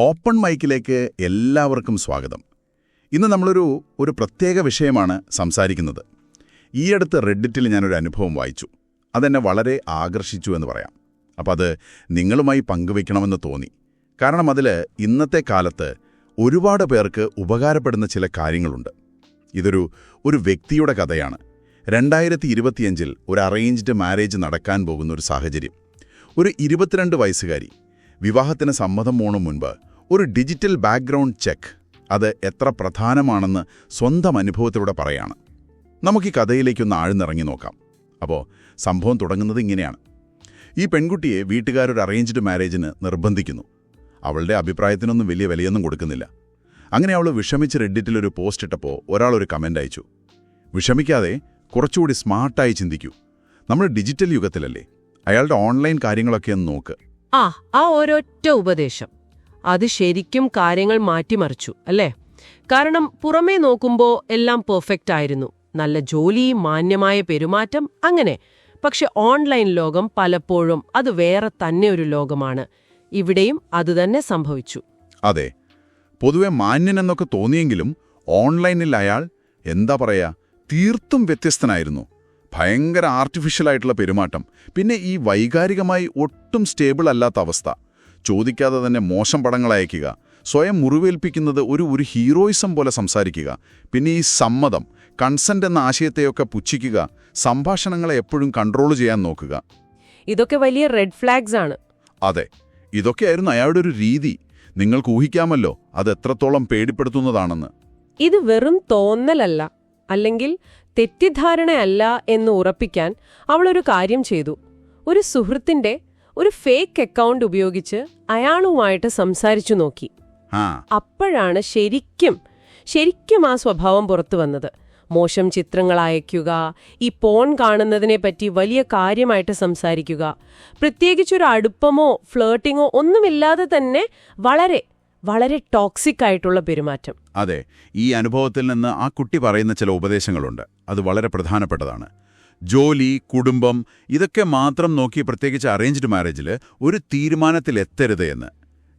Open മൈക്കിലേക്ക് എല്ലാവർക്കും സ്വാഗതം. ഇന്ന് നമ്മളൊരു ഒരു പ്രത്യേക വിഷയമാണ് സംസാരിക്കുന്നത്. ഈയടുത്ത് റെഡിറ്റിൽ ഞാനൊരു അനുഭവം വായിച്ചു. അതെന്നെ വളരെ ആകർഷിച്ചു എന്ന് പറയാം. അപ്പം അത് നിങ്ങളുമായി പങ്കുവയ്ക്കണമെന്ന് തോന്നി. കാരണം അതിൽ ഇന്നത്തെ കാലത്ത് ഒരുപാട് പേർക്ക് ഉപകാരപ്പെടുന്ന ചില കാര്യങ്ങളുണ്ട്. ഇതൊരു ഒരു വ്യക്തിയുടെ കഥയാണ്. രണ്ടായിരത്തി ഇരുപത്തിയഞ്ചിൽ ഒരു അറേഞ്ച്ഡ് മാരേജ് നടക്കാൻ പോകുന്ന ഒരു സാഹചര്യം. ഒരു ഇരുപത്തിരണ്ട് വയസ്സുകാരി വിവാഹത്തിന് സമ്മതം പോണു മുൻപ് ഒരു ഡിജിറ്റൽ ബാക്ക്ഗ്രൗണ്ട് ചെക്ക് അത് എത്ര പ്രധാനമാണെന്ന് സ്വന്തം അനുഭവത്തിലൂടെ പറയാണ്. നമുക്ക് ഈ കഥയിലേക്കൊന്ന് ആഴ്ന്നിറങ്ങി നോക്കാം. അപ്പോൾ സംഭവം തുടങ്ങുന്നത് ഇങ്ങനെയാണ്. ഈ പെൺകുട്ടിയെ വീട്ടുകാരൊരു അറേഞ്ച്ഡ് മാരേജിന് നിർബന്ധിക്കുന്നു. അവളുടെ അഭിപ്രായത്തിനൊന്നും വലിയ വിലയൊന്നും കൊടുക്കുന്നില്ല. അങ്ങനെ അവൾ വിഷമിച്ച് റെഡിറ്റിൽ ഒരു പോസ്റ്റ് ഇട്ടപ്പോൾ ഒരാളൊരു ഒരു കമന്റ് അയച്ചു. വിഷമിക്കാതെ കുറച്ചുകൂടി സ്മാർട്ടായി ചിന്തിക്കൂ. നമ്മൾ ഡിജിറ്റൽ യുഗത്തിലല്ലേ. അയാളുടെ ഓൺലൈൻ കാര്യങ്ങളൊക്കെ ഒന്ന് നോക്ക്. ആ ആ ഒരൊറ്റ ഉപദേശം. അത് ശരിക്കും കാര്യങ്ങൾ മാറ്റിമറിച്ചു അല്ലേ? കാരണം പുറമേ നോക്കുമ്പോൾ എല്ലാം പെർഫെക്റ്റ് ആയിരുന്നു. നല്ല ജോലി മാന്യമായ പെരുമാറ്റം അങ്ങനെ. പക്ഷെ ഓൺലൈൻ ലോകം പലപ്പോഴും അത് വേറെ തന്നെ ഒരു ലോകമാണ്. ഇവിടെയും അതുതന്നെ സംഭവിച്ചു. അതെ. പൊതുവെ മാന്യനെന്നൊക്കെ തോന്നിയെങ്കിലും ഓൺലൈനിൽ അയാൾ എന്താ പറയാ തീർത്തും വ്യത്യസ്തനായിരുന്നു. ഭയങ്കര ആർട്ടിഫിഷ്യൽ ആയിട്ടുള്ള പെരുമാറ്റം പിന്നെ ഈ വൈകാരികമായി ഒട്ടും സ്റ്റേബിൾ അല്ലാത്ത അവസ്ഥ. ചോദിക്കാതെ തന്നെ മോശം പടങ്ങൾ അയക്കുക. സ്വയം മുറിവേൽപ്പിക്കുന്നത് ഒരു ഒരു ഹീറോയിസം പോലെ സംസാരിക്കുക. പിന്നെ ഈ സമ്മതം കൺസെന്റ് എന്ന ആശയത്തെയൊക്കെ പുച്ഛിക്കുക സംഭാഷണങ്ങളെ എപ്പോഴും കൺട്രോൾ ചെയ്യാൻ നോക്കുക. ഇതൊക്കെ വലിയ റെഡ് ഫ്ലാഗ്സ് ആണ്. അതെ ഇതൊക്കെയായിരുന്നു അയാളുടെ ഒരു രീതി. നിങ്ങൾക്ക് ഊഹിക്കാമല്ലോ അത് എത്രത്തോളം പേടിപ്പെടുത്തുന്നതാണെന്ന്. ഇത് വെറും തോന്നലല്ല അല്ലെങ്കിൽ തെറ്റിദ്ധാരണയല്ല എന്ന് ഉറപ്പിക്കാൻ അവളൊരു കാര്യം ചെയ്തു. ഒരു സുഹൃത്തിന്റെ ഒരു ഫേക്ക് അക്കൗണ്ട് ഉപയോഗിച്ച് അയാളുമായിട്ട് സംസാരിച്ചു നോക്കി. അപ്പോഴാണ് ശരിക്കും ശരിക്കും ആ സ്വഭാവം പുറത്തു വന്നത്. മോശം ചിത്രങ്ങൾ അയക്കുക ഈ പോൺ കാണുന്നതിനെ പറ്റി വലിയ കാര്യമായിട്ട് സംസാരിക്കുക പ്രത്യേകിച്ചൊരു അടുപ്പമോ ഫ്ലേട്ടിങ്ങോ ഒന്നുമില്ലാതെ തന്നെ വളരെ വളരെ ടോക്സിക് ആയിട്ടുള്ള പെരുമാറ്റം. അതെ ഈ അനുഭവത്തിൽ നിന്ന് ആ കുട്ടി പറയുന്ന ചില ഉപദേശങ്ങളുണ്ട്. അത് വളരെ പ്രധാനപ്പെട്ടതാണ്. ജോലി കുടുംബം ഇതൊക്കെ മാത്രം നോക്കി പ്രത്യേകിച്ച് അറേഞ്ച്ഡ് മാരേജിൽ ഒരു തീരുമാനത്തിലെത്തരുത് എന്ന്.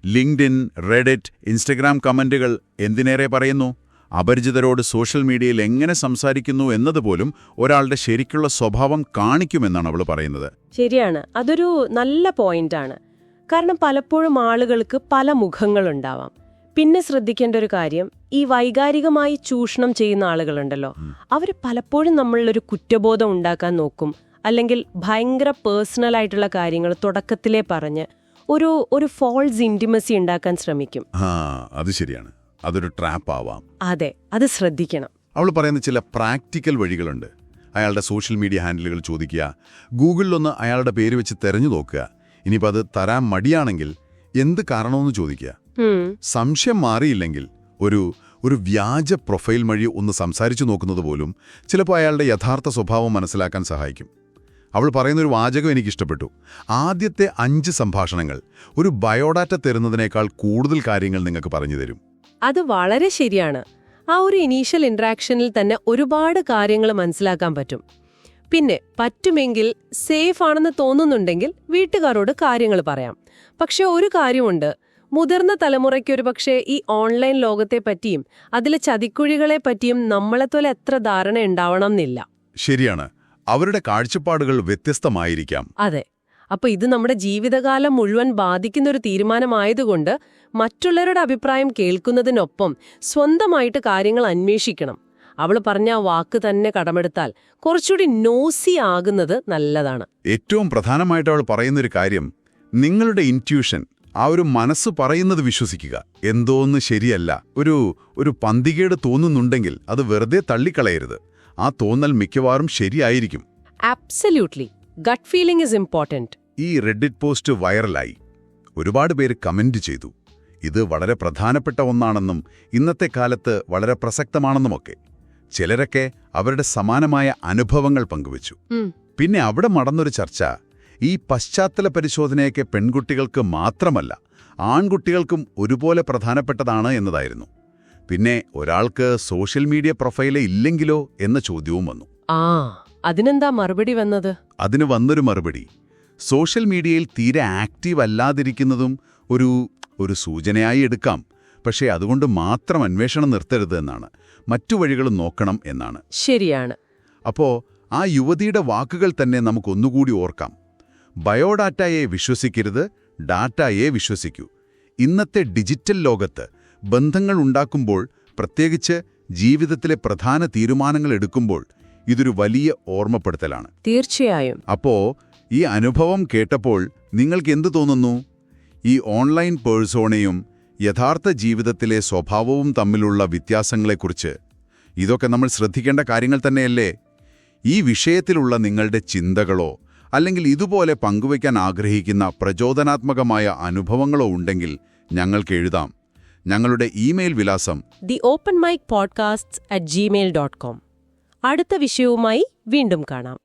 ലിങ്ക്ഡിൻ റെഡിറ്റ് ഇൻസ്റ്റഗ്രാം കമന്റുകൾ എന്തിനേറെ പറയുന്നു? അപരിചിതരോട് സോഷ്യൽ മീഡിയയിൽ എങ്ങനെ സംസാരിക്കുന്നു എന്നതുപോലും ഒരാളുടെ ശരിക്കുള്ള സ്വഭാവം കാണിക്കുമെന്നാണ് അവൾ പറയുന്നത്. ശരിയാണ്. അതൊരു നല്ല പോയിന്റാണ് കാരണം പലപ്പോഴും ആളുകൾക്ക് പല മുഖങ്ങളുണ്ടാവാം. പിന്നെ ശ്രദ്ധിക്കേണ്ട ഒരു കാര്യം ഈ വൈകാരികമായി ചൂഷണം ചെയ്യുന്ന ആളുകളുണ്ടല്ലോ. അവർ പലപ്പോഴും നമ്മളിലൊരു കുറ്റബോധം ഉണ്ടാക്കാൻ നോക്കും. അല്ലെങ്കിൽ ഭയങ്കര പേഴ്സണൽ ആയിട്ടുള്ള കാര്യങ്ങൾ തുടക്കത്തിലേ പറഞ്ഞ് ഒരു ഒരു ഫോൾസ് ഇന്റിമസി ഉണ്ടാക്കാൻ ശ്രമിക്കും. അത് ശരിയാണ്. അതൊരു ട്രാപ്പ് ആവാം. അതെ അത് ശ്രദ്ധിക്കണം. അവൾ പറയുന്ന ചില പ്രാക്ടിക്കൽ വഴികളുണ്ട്. അയാളുടെ സോഷ്യൽ മീഡിയ ഹാൻഡിലുകൾ ചോദിക്കുക ഗൂഗിളിലൊന്ന് അയാളുടെ പേര് വെച്ച് തെരഞ്ഞു നോക്കുക. ഇനിയിപ്പോൾ അത് തരാൻ മടിയാണെങ്കിൽ എന്ത് കാരണമെന്ന് ചോദിക്കുക. സംശയം മാറിയില്ലെങ്കിൽ ഒരു ഒരു വ്യാജ പ്രൊഫൈൽ വഴി ഒന്ന് സംസാരിച്ചു നോക്കുന്നത് പോലും ചിലപ്പോൾ അയാളുടെ യഥാർത്ഥ സ്വഭാവം മനസ്സിലാക്കാൻ സഹായിക്കും. അവൾ പറയുന്നൊരു വാചകം എനിക്കിഷ്ടപ്പെട്ടു. ആദ്യത്തെ അഞ്ച് സംഭാഷണങ്ങൾ ഒരു ബയോഡാറ്റ തരുന്നതിനേക്കാൾ കൂടുതൽ കാര്യങ്ങൾ നിങ്ങൾക്ക് പറഞ്ഞു തരും. അത് വളരെ ശരിയാണ്. ആ ഒരു ഇനീഷ്യൽ ഇൻട്രാക്ഷനിൽ തന്നെ ഒരുപാട് കാര്യങ്ങൾ മനസ്സിലാക്കാൻ പറ്റും. പിന്നെ പറ്റുമെങ്കിൽ സേഫ് ആണെന്ന് തോന്നുന്നുണ്ടെങ്കിൽ വീട്ടുകാരോട് കാര്യങ്ങൾ പറയാം. പക്ഷെ ഒരു കാര്യമുണ്ട്. മുതിർന്ന തലമുറയ്ക്കൊരു പക്ഷേ ഈ ഓൺലൈൻ ലോകത്തെ പറ്റിയും അതിലെ ചതിക്കുഴികളെ പറ്റിയും നമ്മളെപ്പോലെ എത്ര ധാരണ ഉണ്ടാവണം എന്നില്ല. ശരിയാണ്. അവരുടെ കാഴ്ചപ്പാടുകൾ വ്യത്യസ്തമായിരിക്കാം. അതെ. അപ്പൊ ഇത് നമ്മുടെ ജീവിതകാലം മുഴുവൻ ബാധിക്കുന്ന ഒരു തീരുമാനമായതുകൊണ്ട് മറ്റുള്ളവരുടെ അഭിപ്രായം കേൾക്കുന്നതിനൊപ്പം സ്വന്തമായിട്ട് കാര്യങ്ങൾ അന്വേഷിക്കണം. അവൾ പറഞ്ഞ ആ വാക്ക് തന്നെ കടമെടുത്താൽ കുറച്ചുകൂടി നോസി ആകുന്നത് നല്ലതാണ്. ഏറ്റവും പ്രധാനമായിട്ട് അവൾ പറയുന്നൊരു കാര്യം നിങ്ങളുടെ ഇന്റ്യൂഷൻ ആ ഒരു മനസ്സ് പറയുന്നത് വിശ്വസിക്കുക. എന്തോന്ന് ശരിയല്ല. ഒരു ഒരു പന്തികേട് തോന്നുന്നുണ്ടെങ്കിൽ അത് വെറുതെ തള്ളിക്കളയരുത്. ആ തോന്നൽ മിക്കവാറും ശരിയായിരിക്കും. Absolutely gut feeling is important ഈ റെഡിറ്റ് പോസ്റ്റ് വൈറലായി ഒരുപാട് പേര് കമന്റ് ചെയ്തു. ഇത് വളരെ പ്രധാനപ്പെട്ട ഒന്നാണെന്നും ഇന്നത്തെ കാലത്ത് വളരെ പ്രസക്തമാണെന്നുമൊക്കെ. ചിലരൊക്കെ അവരുടെ സമാനമായ അനുഭവങ്ങൾ പങ്കുവച്ചു. പിന്നെ അവിടെ നടന്നൊരു ചർച്ച ഈ പശ്ചാത്തല പരിശോധനയൊക്കെ പെൺകുട്ടികൾക്ക് മാത്രമല്ല ആൺകുട്ടികൾക്കും ഒരുപോലെ പ്രധാനപ്പെട്ടതാണ് എന്നതായിരുന്നു. പിന്നെ ഒരാൾക്ക് സോഷ്യൽ മീഡിയ പ്രൊഫൈൽ ഇല്ലെങ്കിലോ എന്ന ചോദ്യവും വന്നു. ആ അതിനെന്താ മറുപടി വന്നത്? അതിന് വന്നൊരു മറുപടി. സോഷ്യൽ മീഡിയയിൽ തീരെ ആക്റ്റീവ് അല്ലാതിരിക്കുന്നതും ഒരു ഒരു സൂചനയായി എടുക്കാം. പക്ഷേ അതുകൊണ്ട് മാത്രം അന്വേഷണം നിർത്തരുത് എന്നാണ്. മറ്റു വഴികളും നോക്കണം എന്നാണ്. ശരിയാണ്. അപ്പോ ആ യുവതിയുടെ വാക്കുകൾ തന്നെ നമുക്കൊന്നുകൂടി ഓർക്കാം. ബയോഡാറ്റയെ വിശ്വസിക്കരുത് ഡാറ്റയെ വിശ്വസിക്കൂ. ഇന്നത്തെ ഡിജിറ്റൽ ലോകത്ത് ബന്ധങ്ങൾ ഉണ്ടാക്കുമ്പോൾ പ്രത്യേകിച്ച് ജീവിതത്തിലെ പ്രധാന തീരുമാനങ്ങൾ എടുക്കുമ്പോൾ ഇതൊരു വലിയ ഓർമ്മപ്പെടുത്തലാണ്. തീർച്ചയായും. അപ്പോ ഈ അനുഭവം കേട്ടപ്പോൾ നിങ്ങൾക്ക് എന്തു തോന്നുന്നു? ഈ ഓൺലൈൻ പേഴ്സോണയും യഥാർത്ഥ ജീവിതത്തിലെ സ്വഭാവവും തമ്മിലുള്ള വ്യത്യാസങ്ങളെക്കുറിച്ച്. ഇതൊക്കെ നമ്മൾ ശ്രദ്ധിക്കേണ്ട കാര്യങ്ങൾ തന്നെയല്ലേ? ഈ വിഷയത്തിലുള്ള നിങ്ങളുടെ ചിന്തകളോ അല്ലെങ്കിൽ ഇതുപോലെ പങ്കുവയ്ക്കാൻ ആഗ്രഹിക്കുന്ന പ്രചോദനാത്മകമായ അനുഭവങ്ങളോ ഉണ്ടെങ്കിൽ ഞങ്ങൾക്ക് എഴുതാം. ഞങ്ങളുടെ ഇമെയിൽ വിലാസം the open mic podcast at Gmail dot com അടുത്ത വിഷയവുമായി വീണ്ടും കാണാം.